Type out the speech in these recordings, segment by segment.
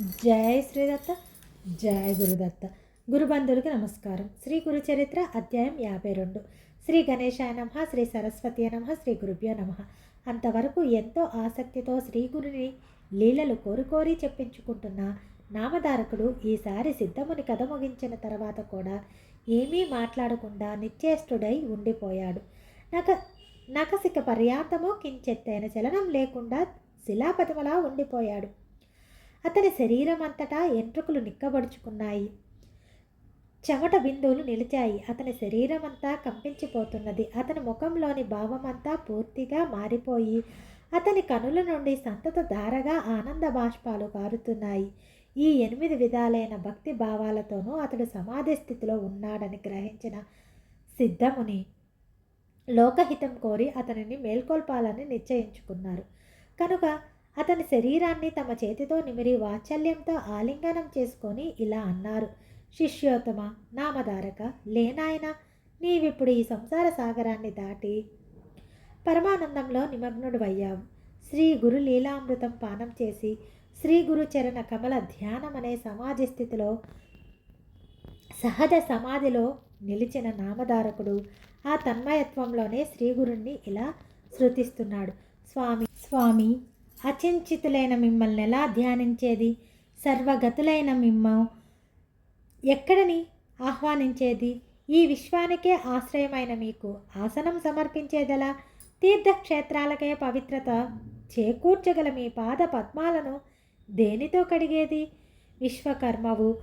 జై శ్రీదత్త జై గురుదత్త. గురుబంధులకి నమస్కారం. శ్రీ గురు చరిత్ర అధ్యాయం యాభై రెండు. శ్రీ గణేశాయ నమ శ్రీ సరస్వతి నమ శ్రీ గురుభ్యో నమ. అంతవరకు ఎంతో ఆసక్తితో శ్రీ గురుని లీలలు కోరుకోరి చెప్పించుకుంటున్న నామధారకుడు ఈసారి సిద్ధముని కథ ముగించిన తర్వాత కూడా ఏమీ మాట్లాడకుండా నిశ్చేష్టుడై ఉండిపోయాడు. నక నకసిక పర్యాంతము కించెత్తైన చలనం లేకుండా శిలాపతిమలా ఉండిపోయాడు. అతని శరీరం అంతటా ఎంట్రుకలు నిక్కబడుచుకున్నాయి. చెమట బిందువులు నిలిచాయి. అతని శరీరం అంతా కంపించిపోతున్నది. అతని ముఖంలోని భావమంతా పూర్తిగా మారిపోయి అతని కనుల నుండి సంతత ధారగా ఆనంద బాష్పాలు కారుతున్నాయి. ఈ ఎనిమిది విధాలైన భక్తి భావాలతోనూ అతడు సమాధి స్థితిలో ఉన్నాడని గ్రహించిన సిద్ధముని లోకహితం కోరి అతనిని మేల్కొల్పాలని నిశ్చయించుకున్నారు. కనుక అతని శరీరాన్ని తమ చేతితో నిమిరి వాత్సల్యంతో ఆలింగనం చేసుకొని ఇలా అన్నారు. శిష్యోత్తమ నామధారక లేనాయన నీవిప్పుడు ఈ సంసార సాగరాన్ని దాటి పరమానందంలో నిమగ్నుడు అయ్యావు శ్రీ గురు లీలామృతం పానం చేసి శ్రీ గురు చరణ కమల ధ్యానం అనే సమాధి స్థితిలో సహజ సమాధిలో నిలిచిన నామధారకుడు ఆ తన్మయత్వంలోనే శ్రీ గురుణ్ణి ఇలా శృతిస్తున్నాడు. స్వామి స్వామి అచించితులైన మిమ్మల్ని ఎలా ధ్యానించేది? సర్వగతులైన మిమ్మ ఎక్కడని ఆహ్వానించేది? ఈ విశ్వానికే ఆశ్రయమైన మీకు ఆసనం సమర్పించేదలా? తీర్థక్షేత్రాలకే పవిత్రత చేకూర్చగల మీ పాద పద్మాలను దేనితో కడిగేది? విశ్వకర్మవు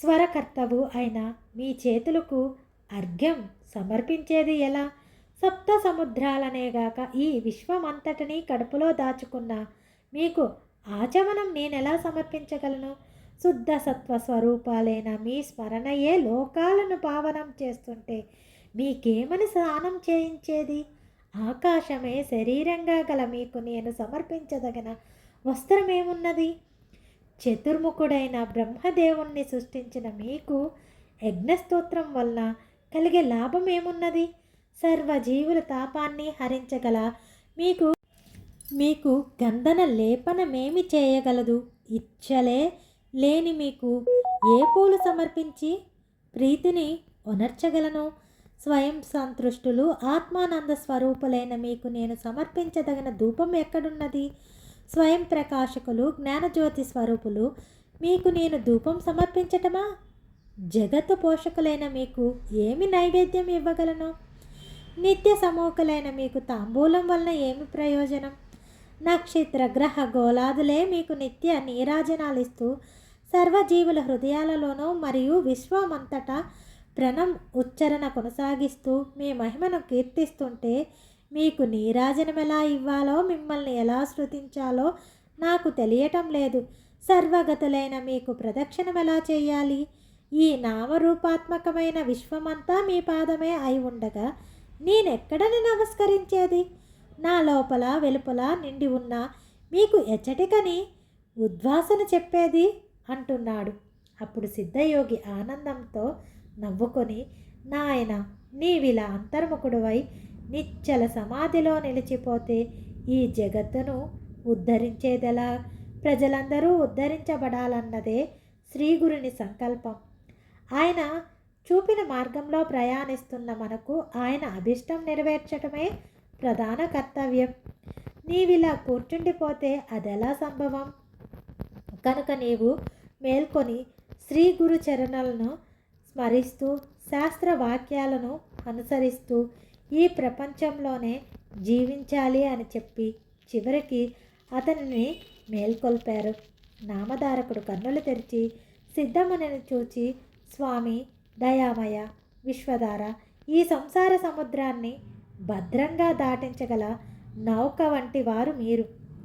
స్వరకర్తవు అయిన మీ చేతులకు అర్ఘ్యం సమర్పించేది ఎలా? సప్త సముద్రాలనేగాక ఈ విశ్వమంతటినీ కడుపులో దాచుకున్న మీకు ఆచమనం నేనెలా సమర్పించగలను? శుద్ధ సత్వ స్వరూపాలైన మీ స్మరణయే లోకాలను పావనం చేస్తుంటే మీకేమని స్నానం చేయించేది? ఆకాశమే శరీరంగా గల మీకు నేను సమర్పించదగిన వస్త్రమేమున్నది? చతుర్ముఖుడైన బ్రహ్మదేవుణ్ణి సృష్టించిన మీకు యజ్ఞస్తోత్రం వలన కలిగే లాభం ఏమున్నది సర్వజీవుల తాపాన్ని హరించగల మీకు మీకు గంధన లేపనమేమి చేయగలదు? ఇచ్చలే లేని మీకు ఏ పూలు సమర్పించి ప్రీతిని ఉనర్చగలను? స్వయం సంతృష్టులు ఆత్మానంద స్వరూపులైన మీకు నేను సమర్పించదగిన ధూపం ఎక్కడున్నది? స్వయం ప్రకాశకులు జ్ఞానజ్యోతి స్వరూపులు మీకు నేను ధూపం సమర్పించటమా? జగత్తు పోషకులైన మీకు ఏమి నైవేద్యం ఇవ్వగలను? నిత్య సమూకులైన మీకు తాంబూలం వలన ఏమి ప్రయోజనం? నక్షత్ర గ్రహ గోళాదులే మీకు నిత్య నీరాజనాలు ఇస్తూ సర్వజీవుల హృదయాలలోనూ మరియు విశ్వమంతటా ప్రణం ఉచ్చరణ కొనసాగిస్తూ మీ మహిమను కీర్తిస్తుంటే మీకు నీరాజనం ఎలా ఇవ్వాలో మిమ్మల్ని ఎలా శృతించాలో నాకు తెలియటం లేదు. సర్వగతులైన మీకు ప్రదక్షిణం ఎలా చేయాలి? ఈ నామరూపాత్మకమైన విశ్వమంతా మీ పాదమే అయి ఉండగా నేనెక్కడని నమస్కరించేది? నా లోపల వెలుపల నిండి ఉన్న మీకు ఎచ్చటికని ఉద్వాసన చెప్పేది? అంటున్నాడు. అప్పుడు సిద్ధయోగి ఆనందంతో నవ్వుకొని నాయన నీవిలా అంతర్ముఖుడువై నిచ్చల సమాధిలో నిలిచిపోతే ఈ జగత్తును ఉద్ధరించేదెలా? ప్రజలందరూ ఉద్ధరించబడాలన్నదే శ్రీగురుని సంకల్పం. ఆయన చూపిన మార్గంలో ప్రయాణిస్తున్న మనకు ఆయన అభిష్టం నెరవేర్చడమే ప్రధాన కర్తవ్యం. నీవిలా కూర్చుండిపోతే అదెలా సంభవం? కనుక నీవు మేల్కొని శ్రీ గురు చరణాలను స్మరిస్తూ శాస్త్ర వాక్యాలను అనుసరిస్తూ ఈ ప్రపంచంలోనే జీవించాలి అని చెప్పి చివరికి అతనిని మేల్కొల్పారు. నామధారకుడు కన్నులు తెరిచి సిద్ధమునని చూచి స్వామి దయామయ విశ్వధార ఈ సంసార సముద్రాన్ని భద్రంగా దాటించగల నౌక వంటి వారు మీరు.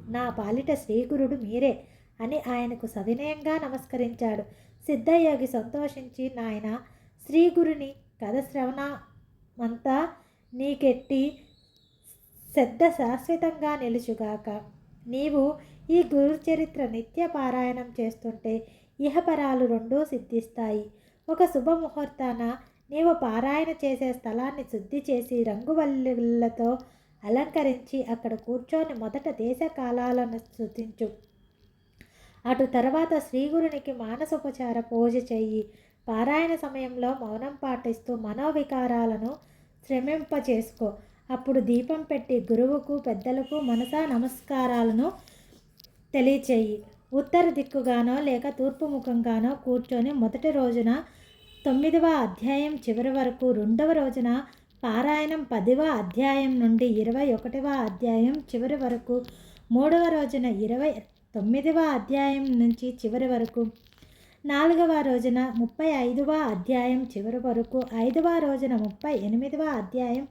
నా పాలిట శ్రీగురుడు మీరే అని ఆయనకు సవినయంగా నమస్కరించాడు. సిద్ధయోగి సంతోషించి నాయన శ్రీగురుని కథ శ్రవణమంతా నీకెట్టి శ్రద్ధ శాశ్వతంగా నిలుచుగాక. నీవు ఈ గురుచరిత్ర నిత్య పారాయణం చేస్తుంటే ఇహపరాలు రెండూ సిద్ధిస్తాయి. ఒక శుభముహూర్తాన నీవు పారాయణ చేసే స్థలాన్ని శుద్ధి చేసి రంగువల్లులతో అలంకరించి అక్కడ కూర్చొని మొదట దేశ కాలాలను శృతించు అటు తర్వాత శ్రీగురునికి మానసోపచార పూజ చెయ్యి. పారాయణ సమయంలో మౌనం పాటిస్తూ మనోవికారాలను శ్రమింపచేసుకో. అప్పుడు దీపం పెట్టి గురువుకు పెద్దలకు మనసా నమస్కారాలను తెలియచేయి ఉత్తర దిక్కుగానో లేక తూర్పు ముఖంగానో కూర్చొని మొదటి రోజున తొమ్మిదవ అధ్యాయం చివరి వరకు రెండవ రోజున పారాయణం పదివ అధ్యాయం నుండి ఇరవై ఒకటవ అధ్యాయం చివరి వరకు మూడవ రోజున ఇరవై తొమ్మిదవ అధ్యాయం నుంచి చివరి వరకు నాలుగవ రోజున ముప్పై ఐదవ అధ్యాయం చివరి వరకు ఐదవ రోజున ముప్పై ఎనిమిదవ అధ్యాయం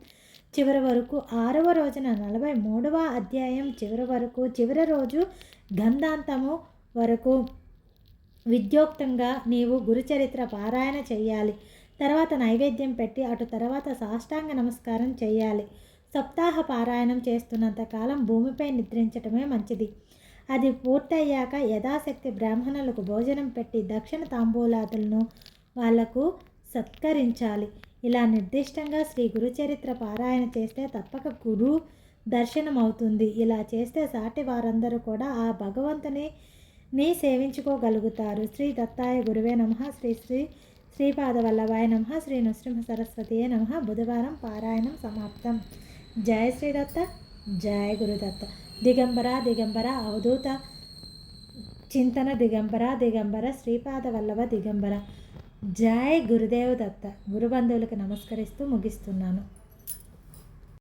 చివరి వరకు ఆరవ రోజున నలభై మూడవ అధ్యాయం చివరి వరకు చివరి రోజు గంధాంతము వరకు విద్యోక్తంగా నీవు గురుచరిత్ర పారాయణ చేయాలి తర్వాత నైవేద్యం పెట్టి అటు తర్వాత సాష్టాంగ నమస్కారం చేయాలి సప్తాహ పారాయణం చేస్తున్నంత కాలం భూమిపై నిద్రించటమే మంచిది. అది పూర్తయ్యాక యథాశక్తి బ్రాహ్మణులకు భోజనం పెట్టి దక్షిణ తాంబూలాదులను వాళ్ళకు సత్కరించాలి. ఇలా నిర్దిష్టంగా శ్రీ గురుచరిత్ర పారాయణ చేస్తే తప్పక గురు దర్శనం అవుతుంది ఇలా చేస్తే సాటి వారందరూ కూడా ఆ భగవంతుని నీ సేవించుకోగలుగుతారు. శ్రీ దత్తాయ గురువే నమ. శ్రీ శ్రీ శ్రీపాద వల్లభాయ నమ. శ్రీ నృసింహ సరస్వతియే నమ. బుధవారం పారాయణం సమాప్తం. జయ శ్రీదత్త జయ గురుదత్త దిగంబర దిగంబర అవధూత చింతన దిగంబర దిగంబర శ్రీపాద వల్లభ దిగంబర. జై గురుదేవ దత్త. గురుబంధువులకు నమస్కరిస్తూ ముగిస్తున్నాను.